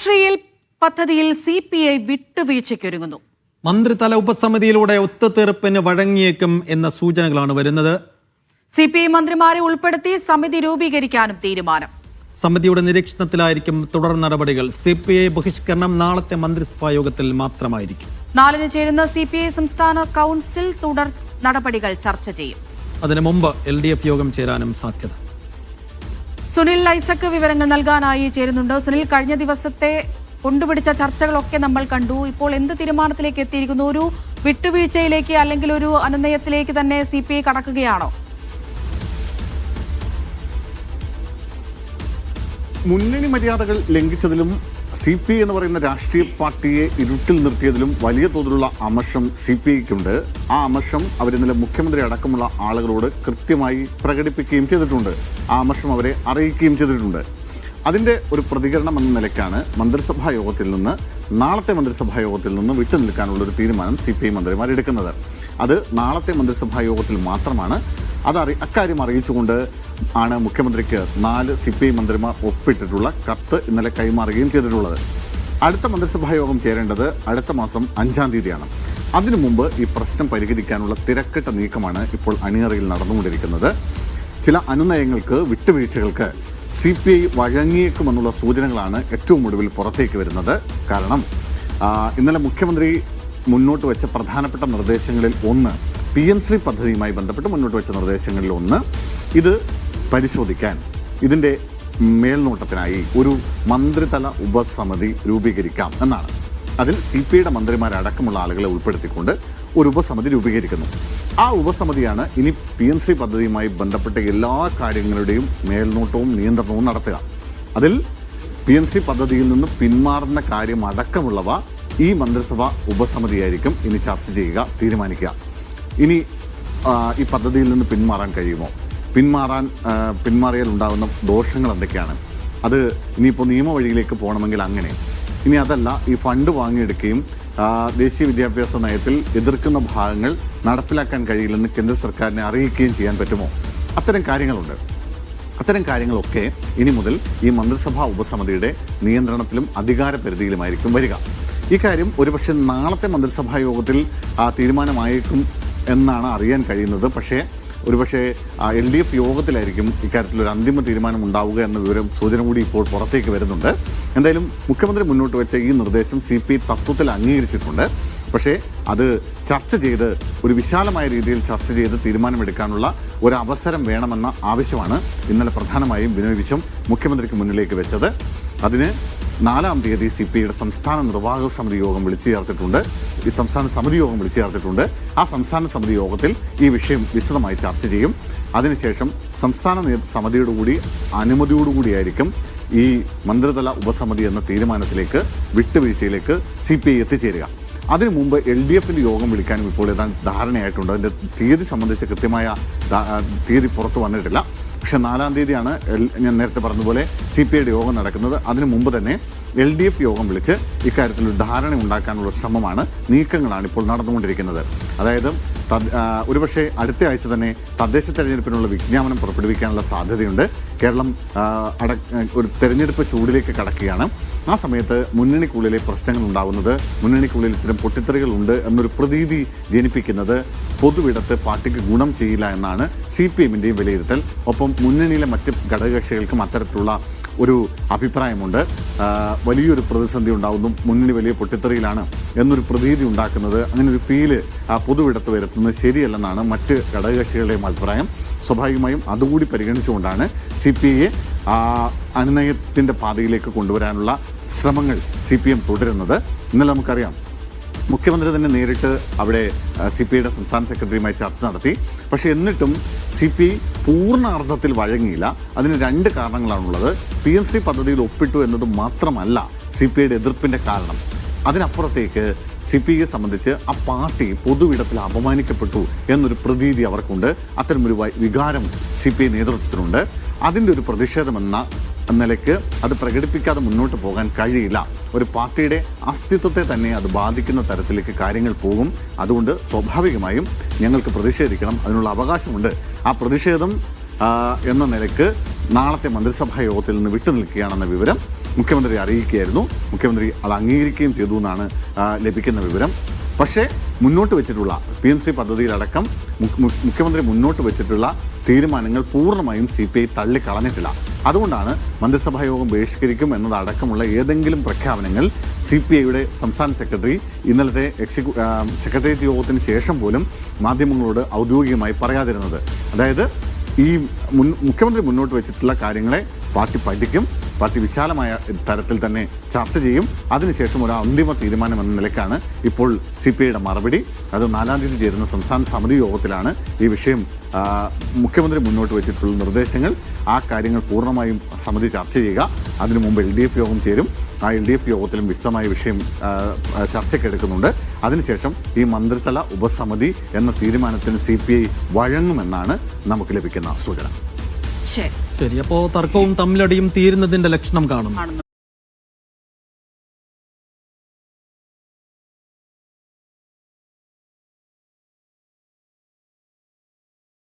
ശ്രീയിൽ പദ്ധതിയിൽ C P I വിട്ടുവീഴ്ചയ്ക്കൊരുങ്ങുന്നു. മന്ത്രിതല ഉപസമിതിയിലൂടെ ഒത്തുതീർപ്പിന് വഴങ്ങിയേക്കും എന്ന സൂചനകളാണ് വരുന്നത്. സി പി ഐ മന്ത്രിമാരെ ഉൾപ്പെടുത്തി സമിതി രൂപീകരിക്കാനും തീരുമാനം. സമിതിയുടെ നിരീക്ഷണത്തിലായിരിക്കും തുടർ നടപടികൾ. സി പി ഐ ബഹിഷ്കരണം നാളത്തെ മന്ത്രിസഭാ യോഗത്തിൽ മാത്രമായിരിക്കും. നാലിന് ചേരുന്ന സി പി ഐ സംസ്ഥാന കൗൺസിൽ തുടർ നടപടികൾ ചർച്ച ചെയ്യും. അതിനു മുമ്പ് എൽ ഡി എഫ് യോഗം ചേരാനും സാധ്യത. സുനിൽ ഐസക്ക് വിവരങ്ങൾ നൽകാനായി ചേരുന്നുണ്ട്. സുനിൽ കഴിഞ്ഞ ദിവസത്തെ കൊണ്ടുപിടിച്ച ചർച്ചകളൊക്കെ നമ്മൾ കണ്ടു. ഇപ്പോൾ എന്ത് തീരുമാനത്തിലേക്ക് എത്തിയിരിക്കുന്നു? ഒരു വിട്ടുവീഴ്ചയിലേക്ക് അല്ലെങ്കിൽ ഒരു അനുനയത്തിലേക്ക് തന്നെ സി പി ഐ കടക്കുകയാണോ? മുന്നണി മര്യാദകൾ ലംഘിച്ചതിലും സി പി എന്ന് പറയുന്ന രാഷ്ട്രീയ പാർട്ടിയെ ഇരുട്ടിൽ നിർത്തിയതിലും വലിയ തോതിലുള്ള അമർഷം സി പി ഐക്കുണ്ട്. ആ അമർഷം അവർ ഇന്നലെ മുഖ്യമന്ത്രി അടക്കമുള്ള ആളുകളോട് കൃത്യമായി പ്രകടിപ്പിക്കുകയും ചെയ്തിട്ടുണ്ട്. ആ അമർഷം അവരെ അറിയിക്കുകയും ചെയ്തിട്ടുണ്ട്. അതിന്റെ ഒരു പ്രതികരണം എന്ന നിലയ്ക്കാണ് മന്ത്രിസഭാ യോഗത്തിൽ നിന്ന് നാളത്തെ മന്ത്രിസഭാ യോഗത്തിൽ നിന്ന് വിട്ടുനിൽക്കാനുള്ള ഒരു തീരുമാനം സി പി ഐ മന്ത്രിമാർ എടുക്കുന്നത്. അത് നാളത്തെ മന്ത്രിസഭാ യോഗത്തിൽ മാത്രമാണ്. അത് അക്കാര്യം അറിയിച്ചുകൊണ്ട് ആണ് മുഖ്യമന്ത്രിക്ക് നാല് സി പി ഐ മന്ത്രിമാർ ഒപ്പിട്ടിട്ടുള്ള കത്ത് ഇന്നലെ കൈമാറുകയും ചെയ്തിട്ടുള്ളത്. അടുത്ത മന്ത്രിസഭാ യോഗം ചേരേണ്ടത് അടുത്ത മാസം അഞ്ചാം തീയതിയാണ്. അതിനു മുമ്പ് ഈ പ്രശ്നം പരിഹരിക്കാനുള്ള തിരക്കിട്ട നീക്കമാണ് ഇപ്പോൾ അണിയറയിൽ നടന്നുകൊണ്ടിരിക്കുന്നത്. ചില അനുനയങ്ങൾക്ക് വിട്ടുവീഴ്ചകൾക്ക് സി പി ഐ വഴങ്ങിയേക്കുമെന്നുള്ള സൂചനകളാണ് ഏറ്റവും ഒടുവിൽ പുറത്തേക്ക് വരുന്നത്. കാരണം ഇന്നലെ മുഖ്യമന്ത്രി മുന്നോട്ട് വെച്ച പ്രധാനപ്പെട്ട നിർദ്ദേശങ്ങളിൽ ഒന്ന് പി എം ശ്രീ പദ്ധതിയുമായി ബന്ധപ്പെട്ട് മുന്നോട്ട് വെച്ച നിർദ്ദേശങ്ങളിൽ ഒന്ന്. ഇത് പരിശോധിക്കാൻ ഇതിന്റെ മേൽനോട്ടത്തിനായി ഒരു മന്ത്രിതല ഉപസമിതി രൂപീകരിക്കാം എന്നാണ്. അതിൽ സി പി ഐയുടെ മന്ത്രിമാരടക്കമുള്ള ആളുകളെ ഉൾപ്പെടുത്തിക്കൊണ്ട് ഒരു ഉപസമിതി രൂപീകരിക്കുന്നു. ആ ഉപസമിതിയാണ് ഇനി പി എം സി പദ്ധതിയുമായി ബന്ധപ്പെട്ട എല്ലാ കാര്യങ്ങളുടെയും മേൽനോട്ടവും നിയന്ത്രണവും നടത്തുക. അതിൽ പി എം സി പദ്ധതിയിൽ നിന്ന് പിന്മാറുന്ന കാര്യം അടക്കമുള്ളവ ഈ മന്ത്രിസഭ ഉപസമിതിയായിരിക്കും ഇനി ചർച്ച ചെയ്യുക തീരുമാനിക്കുക. ഇനി ഈ പദ്ധതിയിൽ നിന്ന് പിന്മാറാൻ കഴിയുമോ? പിന്മാറാൻ പിന്മാറിയാൽ ഉണ്ടാകുന്ന ദോഷങ്ങൾ എന്തൊക്കെയാണ്? അത് ഇനിയിപ്പോൾ നിയമവഴിയിലേക്ക് പോകണമെങ്കിൽ അങ്ങനെ. ഇനി അതല്ല ഈ ഫണ്ട് വാങ്ങിയെടുക്കുകയും ദേശീയ വിദ്യാഭ്യാസ നയത്തിൽ എതിർക്കുന്ന ഭാഗങ്ങൾ നടപ്പിലാക്കാൻ കഴിയില്ലെന്ന് കേന്ദ്ര സർക്കാരിനെ അറിയിക്കുകയും ചെയ്യാൻ പറ്റുമോ? അത്തരം കാര്യങ്ങളുണ്ട്. അത്തരം കാര്യങ്ങളൊക്കെ ഇനി മുതൽ ഈ മന്ത്രിസഭാ ഉപസമിതിയുടെ നിയന്ത്രണത്തിലും അധികാര പരിധിയിലുമായിരിക്കും വരിക ഇക്കാര്യം ഒരുപക്ഷെ നാളത്തെ മന്ത്രിസഭാ യോഗത്തിൽ തീരുമാനമായേക്കും എന്നാണ് അറിയാൻ കഴിയുന്നത്. പക്ഷേ ഒരുപക്ഷെ എൽ ഡി എഫ് യോഗത്തിലായിരിക്കും ഇക്കാര്യത്തിൽ ഒരു അന്തിമ തീരുമാനം ഉണ്ടാവുക എന്ന വിവരം സൂചന കൂടി ഇപ്പോൾ പുറത്തേക്ക് വരുന്നുണ്ട്. എന്തായാലും മുഖ്യമന്ത്രി മുന്നോട്ട് വെച്ച ഈ നിർദ്ദേശം സി പി തത്വത്തിൽ അംഗീകരിച്ചിട്ടുണ്ട്. പക്ഷേ അത് ചർച്ച ചെയ്ത് ഒരു വിശാലമായ രീതിയിൽ ചർച്ച ചെയ്ത് തീരുമാനമെടുക്കാനുള്ള ഒരു അവസരം വേണമെന്ന ആവശ്യമാണ് ഇന്നലെ പ്രധാനമായും ബിനോയ് വിശ്വം മുഖ്യമന്ത്രിക്ക് മുന്നിലേക്ക് വെച്ചത്. അതിന് നാലാം തീയതി സി പി ഐയുടെ സംസ്ഥാന നിർവാഹക സമിതി യോഗം വിളിച്ചു ചേർത്തിട്ടുണ്ട്. ഈ സംസ്ഥാന സമിതി യോഗം വിളിച്ചു ചേർത്തിട്ടുണ്ട്. ആ സംസ്ഥാന സമിതി യോഗത്തിൽ ഈ വിഷയം വിശദമായി ചർച്ച ചെയ്യും. അതിനുശേഷം സംസ്ഥാന സമിതിയോടു കൂടി അനുമതിയോടുകൂടിയായിരിക്കും ഈ മന്ത്രിതല ഉപസമിതി എന്ന തീരുമാനത്തിലേക്ക് വിട്ടുവീഴ്ചയിലേക്ക് സി പി ഐ എത്തിച്ചേരുക. അതിനു മുമ്പ് എൽ ഡി എഫിന്റെ യോഗം വിളിക്കാനും ഇപ്പോൾ ഏതാണ്ട് ധാരണയായിട്ടുണ്ട്. അതിന്റെ തീയതി സംബന്ധിച്ച് കൃത്യമായ തീയതി പുറത്തു വന്നിട്ടില്ല. പക്ഷെ നാലാം തീയതിയാണ് ഞാൻ നേരത്തെ പറഞ്ഞതുപോലെ സി പി ഐയുടെ യോഗം നടക്കുന്നത്. അതിനു മുമ്പ് തന്നെ എൽ ഡി എഫ് യോഗം വിളിച്ച് ഇക്കാര്യത്തിൽ ഒരു ധാരണ ഉണ്ടാക്കാനുള്ള ശ്രമമാണ് നീക്കങ്ങളാണ് ഇപ്പോൾ നടന്നുകൊണ്ടിരിക്കുന്നത്. അതായത് ഒരുപക്ഷെ അടുത്ത ആഴ്ച തന്നെ തദ്ദേശ തെരഞ്ഞെടുപ്പിനുള്ള വിജ്ഞാപനം പുറപ്പെടുവിക്കാനുള്ള സാധ്യതയുണ്ട്. കേരളം അട ഒരു തെരഞ്ഞെടുപ്പ് ചൂടിലേക്ക് കടക്കുകയാണ്. ആ സമയത്ത് മുന്നണിക്കുള്ളിലെ പ്രശ്നങ്ങൾ ഉണ്ടാകുന്നത് മുന്നണിക്കുള്ളിൽ ഇത്തരം പൊട്ടിത്തെറികൾ ഉണ്ട് എന്നൊരു പ്രതീതി ജനിപ്പിക്കുന്നത് പൊതുവിടത്ത് പാർട്ടിക്ക് ഗുണം ചെയ്യില്ല എന്നാണ് സി പി എമ്മിന്റെയും വിലയിരുത്തൽ. ഒപ്പം മുന്നണിയിലെ മറ്റ് ഘടകകക്ഷികൾക്കും അത്തരത്തിലുള്ള ഒരു അഭിപ്രായമുണ്ട്. വലിയൊരു പ്രതിസന്ധി ഉണ്ടാകുന്നു മുന്നണി വലിയ പൊട്ടിത്തെറിയിലാണ് എന്നൊരു പ്രതീതി ഉണ്ടാക്കുന്നത്. അങ്ങനെ ഒരു ഫീൽ ആ പൊതുവിടത്ത് വരുത്തുന്നത് ശരിയല്ലെന്നാണ് മറ്റ് ഘടകകക്ഷികളുടെയും അഭിപ്രായം. സ്വാഭാവികമായും അതുകൂടി പരിഗണിച്ചുകൊണ്ടാണ് സി പി ഐയെ അനുനയത്തിന്റെ പാതയിലേക്ക് കൊണ്ടുവരാനുള്ള ശ്രമങ്ങൾ സി പി എം തുടരുന്നത്. ഇന്നലെ നമുക്കറിയാം മുഖ്യമന്ത്രി തന്നെ നേരിട്ട് അവിടെ സി പി ഐയുടെ സംസ്ഥാന സെക്രട്ടറിയുമായി ചർച്ച നടത്തി. പക്ഷേ എന്നിട്ടും സി പി ഐ പൂർണ അർത്ഥത്തിൽ വഴങ്ങിയില്ല. അതിന് രണ്ട് കാരണങ്ങളാണുള്ളത്. പി എം സി പദ്ധതിയിൽ ഒപ്പിട്ടു എന്നത് മാത്രമല്ല സി പി ഐയുടെ എതിർപ്പിന്റെ കാരണം. അതിനപ്പുറത്തേക്ക് സി പി ഐയെ സംബന്ധിച്ച് ആ പാർട്ടി പൊതുവിടത്തിൽ അപമാനിക്കപ്പെട്ടു എന്നൊരു പ്രതീതി അവർക്കുണ്ട്. അത്തരമൊരു വികാരം സി പി ഐ നേതൃത്വത്തിനുണ്ട്. അതിന്റെ ഒരു പ്രതിഷേധമെന്ന നിലയ്ക്ക് അത് പ്രകടിപ്പിക്കാതെ മുന്നോട്ട് പോകാൻ കഴിയില്ല. ഒരു പാർട്ടിയുടെ അസ്തിത്വത്തെ തന്നെ അത് ബാധിക്കുന്ന തരത്തിലേക്ക് കാര്യങ്ങൾ പോകും. അതുകൊണ്ട് സ്വാഭാവികമായും ഞങ്ങൾക്ക് പ്രതിഷേധിക്കണം. അതിനുള്ള അവകാശമുണ്ട്. ആ പ്രതിഷേധം എന്ന നിലയ്ക്ക് നാളത്തെ മന്ത്രിസഭാ യോഗത്തിൽ നിന്ന് വിട്ടുനിൽക്കുകയാണെന്ന വിവരം മുഖ്യമന്ത്രി അറിയിക്കുകയായിരുന്നു. മുഖ്യമന്ത്രി അത് അംഗീകരിക്കുകയും ചെയ്തു എന്നാണ് ലഭിക്കുന്ന വിവരം. പക്ഷേ മുന്നോട്ട് വെച്ചിട്ടുള്ള പി എം സി പദ്ധതിയിലടക്കം മുഖ്യമന്ത്രി മുന്നോട്ട് വെച്ചിട്ടുള്ള തീരുമാനങ്ങൾ പൂർണമായും സി പി ഐ തള്ളിക്കളഞ്ഞിട്ടില്ല. അതുകൊണ്ടാണ് മന്ത്രിസഭാ യോഗം ബഹിഷ്കരിക്കും എന്നതടക്കമുള്ള ഏതെങ്കിലും പ്രഖ്യാപനങ്ങൾ സി പി ഐയുടെ സംസ്ഥാന സെക്രട്ടറി ഇന്നലത്തെ എക്സിക്യൂ സെക്രട്ടേറിയറ്റ് യോഗത്തിന് ശേഷം പോലും മാധ്യമങ്ങളോട് ഔദ്യോഗികമായി പറയാതിരുന്നത്. അതായത് ഈ മുൻ മുഖ്യമന്ത്രി മുന്നോട്ട് വെച്ചിട്ടുള്ള കാര്യങ്ങളെ പാർട്ടി പഠിക്കും പാർട്ടി വിശാലമായ തരത്തിൽ തന്നെ ചർച്ച ചെയ്യും. അതിനുശേഷം ഒരു അന്തിമ തീരുമാനം എന്ന നിലയ്ക്കാണ് ഇപ്പോൾ സി പി ഐയുടെ മറുപടി. അത് നാലാം തീയതി ചേരുന്ന സംസ്ഥാന സമിതി യോഗത്തിലാണ് ഈ വിഷയം മുഖ്യമന്ത്രി മുന്നോട്ട് വെച്ചിട്ടുള്ള നിർദ്ദേശങ്ങൾ. ആ കാര്യങ്ങൾ പൂർണമായും സമിതി ചർച്ച ചെയ്യുക. അതിനു മുമ്പ് എൽ ഡി എഫ് യോഗം ചേരും. ആ എൽ ഡി എഫ് യോഗത്തിലും വിശദമായ വിഷയം ചർച്ചയ്ക്കെടുക്കുന്നുണ്ട് അതിനുശേഷം ഈ മന്ത്രിതല ഉപസമിതി എന്ന തീരുമാനത്തിന് സി പി ഐ വഴങ്ങുമെന്നാണ് നമുക്ക് ലഭിക്കുന്ന സൂചന. ശരി. ശരി. അപ്പോ തർക്കവും തമ്മിലടിയും തീരുന്നതിന്റെ ലക്ഷണം കാണുന്നു.